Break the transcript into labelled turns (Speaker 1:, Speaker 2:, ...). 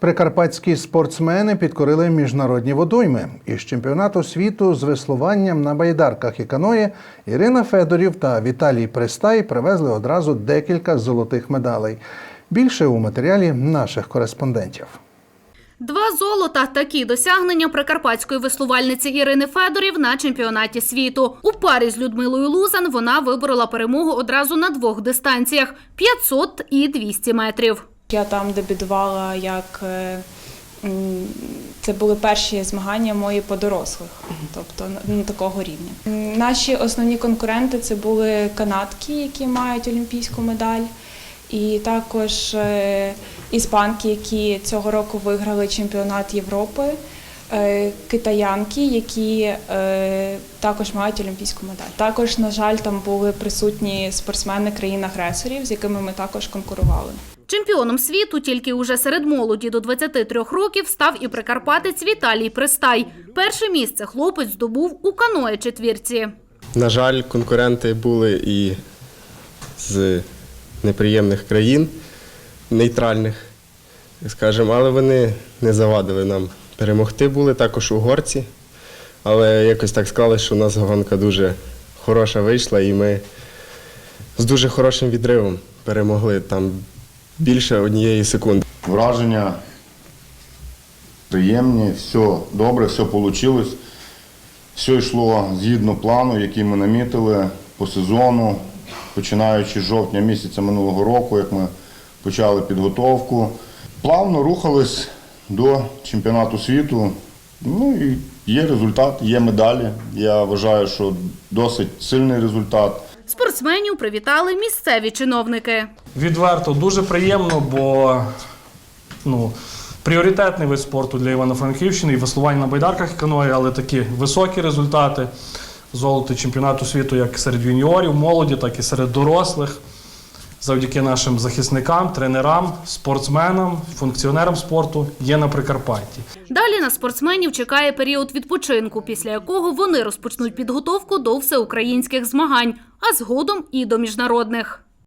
Speaker 1: Прикарпатські спортсмени підкорили міжнародні водойми. Із чемпіонату світу з веслуванням на байдарках і каної Ірина Федорів та Віталій Пристай привезли одразу декілька золотих медалей. Більше у матеріалі наших кореспондентів.
Speaker 2: Два золота такі досягнення прикарпатської веслувальниці Ірини Федорів на чемпіонаті світу. У парі з Людмилою Лузан вона виборола перемогу одразу на двох дистанціях 500 і 200 метрів.
Speaker 3: Я там дебютувала як е, це були перші змагання мої по дорослих, тобто на- такого рівня. Наші основні конкуренти це були канадки, які мають олімпійську медаль, і також е, іспанки, які цього року виграли чемпіонат Європи, е, китаянки, які також мають олімпійську медаль. Також, на жаль, там були присутні спортсмени країн-агресорів, з якими ми також конкурували.
Speaker 2: Чемпіоном світу тільки уже серед молоді до 23 років став і прикарпатець Віталій Пристай. Перше місце хлопець здобув у каное четвірці.
Speaker 4: На жаль, конкуренти були і з неприємних країн, нейтральних, скажімо, але вони не завадили нам перемогти. Були також угорці, але якось так склалося, що у нас гонка дуже хороша вийшла, і ми з дуже хорошим відривом перемогли там більше однієї секунди.
Speaker 5: Враження приємні, все добре, все вийшло. Все йшло згідно плану, який ми намітили по сезону, починаючи з жовтня місяця минулого року, як ми почали підготовку. Плавно рухались до чемпіонату світу. Ну і є результат, є медалі. Я вважаю, що досить сильний результат.
Speaker 2: Спортсменів привітали місцеві чиновники.
Speaker 6: Відверто дуже приємно, бо ну, пріоритетний вид спорту для Івано-Франківщини і веслування на байдарках каної, але такі високі результати. Золото чемпіонату світу як серед юніорів, молоді, так і серед дорослих. Завдяки нашим захисникам, тренерам, спортсменам, функціонерам спорту є на Прикарпатті.
Speaker 2: Далі на спортсменів чекає період відпочинку, після якого вони розпочнуть підготовку до всеукраїнських змагань, а згодом і до міжнародних.